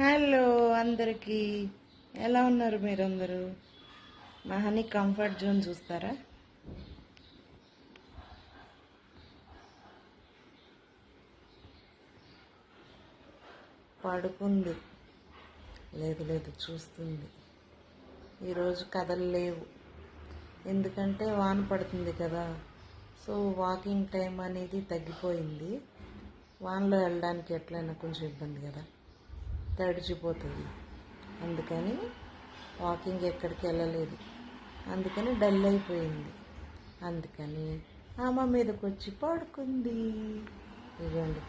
Hello అందరికీ. ఎలా ఉన్నారు మీరందరూ? మా హనీ కంఫర్ట్ జోన్ చూస్తారా? పడుకుంది. లేదు లేదు చూస్తుంది. ఈరోజు కథలు లేవు. ఎందుకంటే వాన పడుతుంది కదా. సో వాకింగ్ టైం అనేది తగ్గిపోయింది. వానలో వెళ్ళడానికి ఎట్లయినా కొంచెం ఇబ్బంది కదా. తడిచిపోతుంది. అందుకని వాకింగ్ ఎక్కడికి వెళ్ళలేదు. అందుకని డల్ అయిపోయింది. అందుకని ఆమె మీదకి వచ్చి పడుకుంది. ఇవ్వండి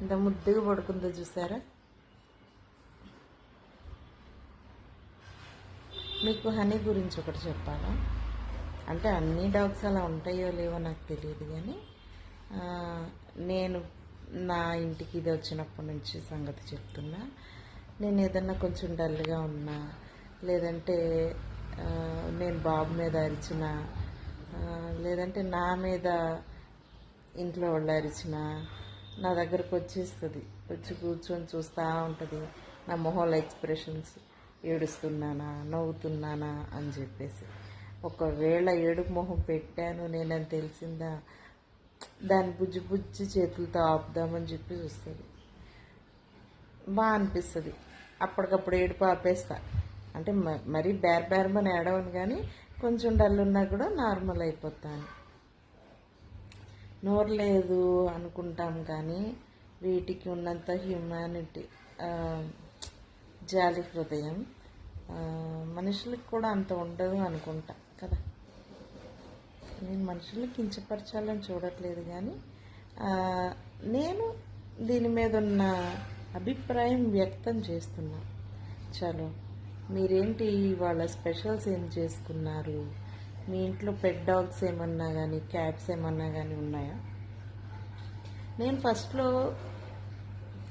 ఇంత ముద్దుగా పడుకుందో చూసారా? మీకు హనీ గురించి ఒకటి చెప్పాలా? అంటే అన్ని డాగ్స్ అలా ఉంటాయో లేవో నాకు తెలియదు కానీ నేను నా ఇంటికి ఇది వచ్చినప్పటి నుంచి సంగతి చెప్తున్నా. నేను ఏదన్నా కొంచెం డల్గా ఉన్నా లేదంటే నేను బాబు మీద అరిచిన లేదంటే నా మీద ఇంట్లో వాళ్ళు అరిచిన నా దగ్గరకు వచ్చేస్తుంది. వచ్చి కూర్చొని చూస్తూ ఉంటుంది. నా మొహంలో ఎక్స్ప్రెషన్స్ ఏడుస్తున్నానా నవ్వుతున్నానా అని చెప్పేసి. ఒకవేళ ఏడుపు మొహం పెట్టాను నేనని తెలిసిందా? దాన్ని బుజ్జి బుజ్జి చేతులతో ఆపుదామని చెప్పి చూస్తుంది. బాగా అనిపిస్తుంది. అప్పటికప్పుడు ఏడుపు ఆపేస్తా. అంటే మ- మరీ బేర్ బేరమని ఏడవను కానీ కొంచెం డల్ ఉన్నా కూడా నార్మల్ అయిపోతాను. నోరు లేదు అనుకుంటాం కానీ వీటికి ఉన్నంత హ్యూమానిటీ జాలి హృదయం మనుషులకు కూడా అంత ఉండదు అనుకుంటా కదా. నేను మనుషుల్ని కించపరచాలని చూడట్లేదు కానీ నేను దీని మీద ఉన్న అభిప్రాయం వ్యక్తం చేస్తున్నా. చలో మీరేంటి వాళ్ళ స్పెషల్స్ ఏం చేసుకున్నారు? మీ ఇంట్లో పెట్ డాగ్స్ ఏమన్నా కానీ క్యాట్స్ ఏమన్నా కానీ ఉన్నాయా? నేను ఫస్ట్లో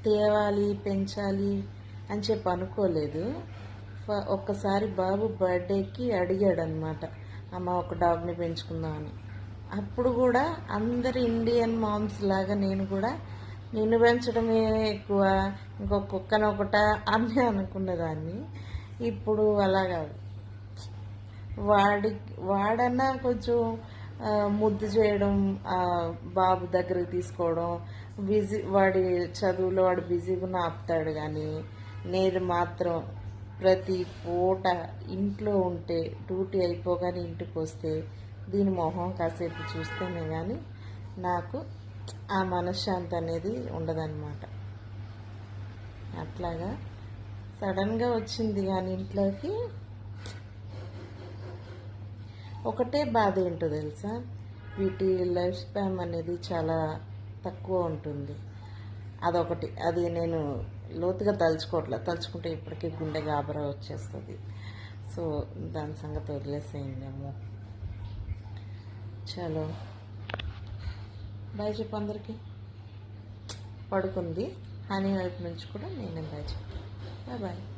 తేవాలి పెంచాలి అని చెప్పి అనుకోలేదు. ఒక్కసారి బాబు బర్త్డేకి అడిగాడనమాట అమ్మ ఒక డాగ్ని పెంచుకుందామని అప్పుడు కూడా అందరు ఇండియన్ మామ్స్ లాగా నేను కూడా నిన్ను పెంచడమే ఎక్కువ ఇంకొక కుక్కను ఒకట అని అనుకునేదాన్ని ఇప్పుడు అలా కాదు. వాడి వాడన్నా కొంచెం ముద్దు చేయడం బాబు దగ్గరికి తీసుకోవడం బిజీ వాడి చదువులో వాడు బిజీగా ఆపుతాడు కానీ నేను మాత్రం ప్రతి పూట ఇంట్లో ఉంటే డ్యూటీ అయిపోగానే ఇంటికి వస్తే దీని మొహం కాసేపు చూస్తేనే కానీ నాకు ఆ మనశ్శాంతి అనేది ఉండదన్నమాట. అట్లాగా సడన్గా వచ్చింది కానీ ఇంట్లోకి ఒకటే బాధ ఏంటో తెలుసా? వీటి లైఫ్ స్పామ్ అనేది చాలా తక్కువ ఉంటుంది. అదొకటి. అది నేను లోతుగా తలుచుకోవట్లే. తలుచుకుంటే ఇప్పటికీ గుండె గాబరా వచ్చేస్తుంది. సో దాని సంగతి వదిలేసేయండి చలో. బాయ్ చెప్పు అందరికీ. పడుకుంది. హనీ వైపు నుంచి కూడా నేనే బాయ్ చెప్పాను బాయ్ బాయ్.